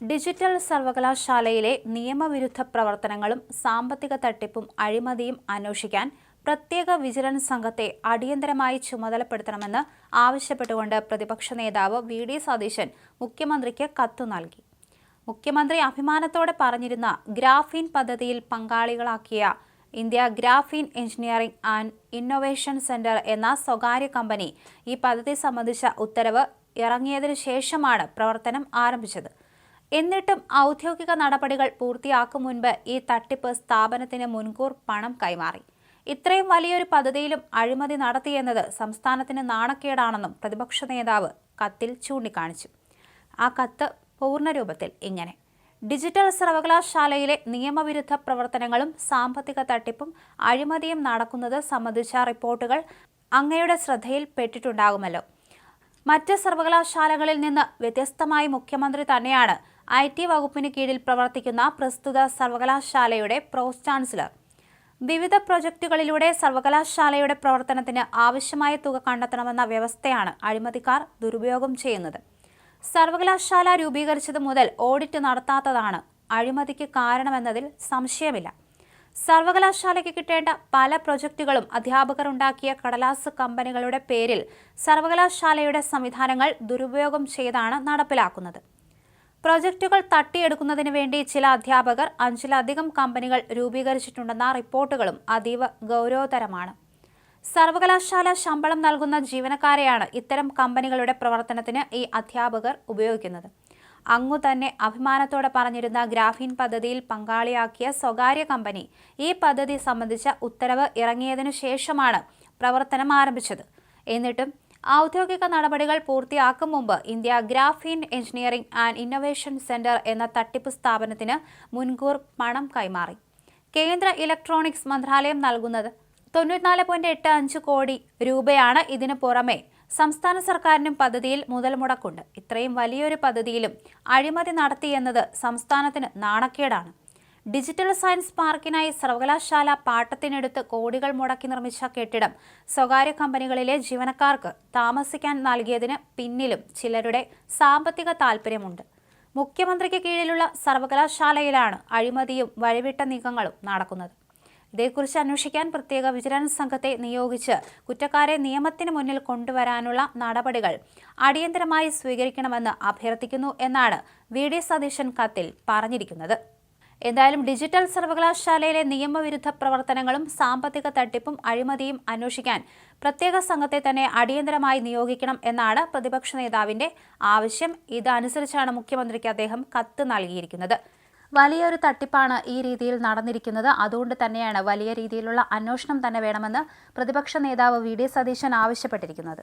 Digital സർവകലാശാലയിലെ നിയമവിരുദ്ധ പ്രവർത്തനങ്ങളും സാമ്പത്തിക തട്ടിപ്പും അഴിമതിയും അന്വേഷിക്കാൻ പ്രത്യേക വിജിലൻസ് സംഘത്തെ അടിയന്തരമായി ചുമതലപ്പെടുത്തണമെന്ന് ആവശ്യപ്പെട്ടുകൊണ്ട് പ്രതിപക്ഷ നേതാവ് വി ഡി സതീശൻ മുഖ്യമന്ത്രിക്ക് കത്തു നൽകി. മുഖ്യമന്ത്രി അഭിമാനത്തോടെ പറഞ്ഞിരുന്ന ഗ്രാഫീൻ പദ്ധതിയിൽ പങ്കാളികളാക്കിയ India graphene engineering and innovation centre എന്ന സ്വകാര്യ കമ്പനി ഈ പദ്ധതി സംബന്ധിച്ച ഉത്തരവ് ഇറങ്ങിയതിനു ശേഷമാണ് പ്രവർത്തനം ആരംഭിച്ചത്. എന്നിട്ടും ഔദ്യോഗിക നടപടികൾ പൂർത്തിയാക്കും മുൻപ് ഈ തട്ടിപ്പ് സ്ഥാപനത്തിന് മുൻകൂർ പണം കൈമാറി. ഇത്രയും വലിയൊരു പദ്ധതിയിലും അഴിമതി നടത്തിയെന്നത് സംസ്ഥാനത്തിന് നാണക്കേടാണെന്നും പ്രതിപക്ഷ നേതാവ് കത്തിൽ ചൂണ്ടിക്കാണിച്ചു. ആ കത്ത് പൂർണരൂപത്തിൽ ഇങ്ങനെ. ഡിജിറ്റൽ സർവകലാശാലയിലെ നിയമവിരുദ്ധ പ്രവർത്തനങ്ങളും സാമ്പത്തിക തട്ടിപ്പും അഴിമതിയും നടക്കുന്നത് സംബന്ധിച്ച റിപ്പോർട്ടുകൾ അങ്ങയുടെ ശ്രദ്ധയിൽ പെട്ടിട്ടുണ്ടാകുമല്ലോ. മറ്റ് സർവകലാശാലകളിൽ നിന്ന് വ്യത്യസ്തമായി മുഖ്യമന്ത്രി തന്നെയാണ് ഐ ടി വകുപ്പിന് കീഴിൽ പ്രവർത്തിക്കുന്ന പ്രസ്തുത സർവകലാശാലയുടെ പ്രോസ് ചാൻസലർ. വിവിധ പ്രൊജക്ടുകളിലൂടെ സർവകലാശാലയുടെ പ്രവർത്തനത്തിന് ആവശ്യമായ തുക കണ്ടെത്തണമെന്ന വ്യവസ്ഥയാണ് അഴിമതിക്കാർ ദുരുപയോഗം ചെയ്യുന്നത്. സർവകലാശാല രൂപീകരിച്ചത് മുതൽ ഓഡിറ്റ് നടത്താത്തതാണ് അഴിമതിക്ക് കാരണമെന്നതിൽ സംശയമില്ല. സർവകലാശാലയ്ക്ക് കിട്ടേണ്ട പല പ്രൊജക്ടുകളും അധ്യാപകർ ഉണ്ടാക്കിയ കടലാസ് കമ്പനികളുടെ പേരിൽ സർവകലാശാലയുടെ സംവിധാനങ്ങൾ ദുരുപയോഗം ചെയ്താണ് നടപ്പിലാക്കുന്നത്. പ്രൊജക്ടുകൾ തട്ടിയെടുക്കുന്നതിന് വേണ്ടി ചില അധ്യാപകർ അഞ്ചിലധികം കമ്പനികൾ രൂപീകരിച്ചിട്ടുണ്ടെന്ന റിപ്പോർട്ടുകളും അതീവ ഗൗരവതരമാണ്. സർവകലാശാല ശമ്പളം നൽകുന്ന ജീവനക്കാരെയാണ് ഇത്തരം കമ്പനികളുടെ പ്രവർത്തനത്തിന് ഈ അധ്യാപകർ ഉപയോഗിക്കുന്നത്. അങ്ങു തന്നെ അഭിമാനത്തോടെ പറഞ്ഞിരുന്ന ഗ്രാഫീൻ പദ്ധതിയിൽ പങ്കാളിയാക്കിയ സ്വകാര്യ കമ്പനി ഈ പദ്ധതി സംബന്ധിച്ച ഉത്തരവ് ഇറങ്ങിയതിനു ശേഷമാണ് പ്രവർത്തനം ആരംഭിച്ചത്. എന്നിട്ടും ഔദ്യോഗിക നടപടികൾ പൂർത്തിയാക്കും മുമ്പ് India graphene engineering and innovation centre എന്ന തട്ടിപ്പ് സ്ഥാപനത്തിന് മുൻകൂർ പണം കൈമാറി. കേന്ദ്ര ഇലക്ട്രോണിക്സ് മന്ത്രാലയം നൽകുന്നത് തൊണ്ണൂറ്റിനാല് പോയിന്റ് എട്ട് അഞ്ച് കോടി രൂപയാണ്. ഇതിനു പുറമെ സംസ്ഥാന സർക്കാരിനും പദ്ധതിയിൽ മുതൽ മുടക്കുണ്ട് ഇത്രയും വലിയൊരു പദ്ധതിയിലും അഴിമതി നടത്തിയെന്നത് സംസ്ഥാനത്തിന് നാണക്കേടാണ്. ഡിജിറ്റൽ സയൻസ് പാർക്കിനായി സർവകലാശാല പാട്ടത്തിനെടുത്ത് കോടികൾ മുടക്കി നിർമ്മിച്ച കെട്ടിടം സ്വകാര്യ കമ്പനികളിലെ ജീവനക്കാർക്ക് താമസിക്കാൻ നൽകിയതിന് പിന്നിലും ചിലരുടെ സാമ്പത്തിക താൽപ്പര്യമുണ്ട്. മുഖ്യമന്ത്രിക്ക് കീഴിലുള്ള സർവകലാശാലയിലാണ് അഴിമതിയും വഴിവിട്ട നീക്കങ്ങളും നടക്കുന്നത്. ഇതേക്കുറിച്ച് അന്വേഷിക്കാൻ പ്രത്യേക വിജിലൻസ് സംഘത്തെ നിയോഗിച്ച് കുറ്റക്കാരെ നിയമത്തിന് മുന്നിൽ കൊണ്ടുവരാനുള്ള നടപടികൾ അടിയന്തരമായി സ്വീകരിക്കണമെന്ന് അഭ്യർത്ഥിക്കുന്നു എന്നാണ് വി ഡി സതീശൻ കത്തിൽ പറഞ്ഞിരിക്കുന്നത്. എന്തായാലും ഡിജിറ്റൽ സർവകലാശാലയിലെ നിയമവിരുദ്ധ പ്രവർത്തനങ്ങളും സാമ്പത്തിക തട്ടിപ്പും അഴിമതിയും അന്വേഷിക്കാൻ പ്രത്യേക സംഘത്തെ തന്നെ അടിയന്തരമായി നിയോഗിക്കണം എന്നാണ് പ്രതിപക്ഷ നേതാവിന്റെ ആവശ്യം. ഇതനുസരിച്ചാണ് മുഖ്യമന്ത്രിക്ക് അദ്ദേഹം കത്ത് നൽകിയിരിക്കുന്നത്. വലിയൊരു തട്ടിപ്പാണ് ഈ രീതിയിൽ നടന്നിരിക്കുന്നത്. അതുകൊണ്ട് തന്നെയാണ് വലിയ രീതിയിലുള്ള അന്വേഷണം തന്നെ വേണമെന്ന് പ്രതിപക്ഷ നേതാവ് വി. ഡി. സതീശൻ ആവശ്യപ്പെട്ടിരിക്കുന്നത്.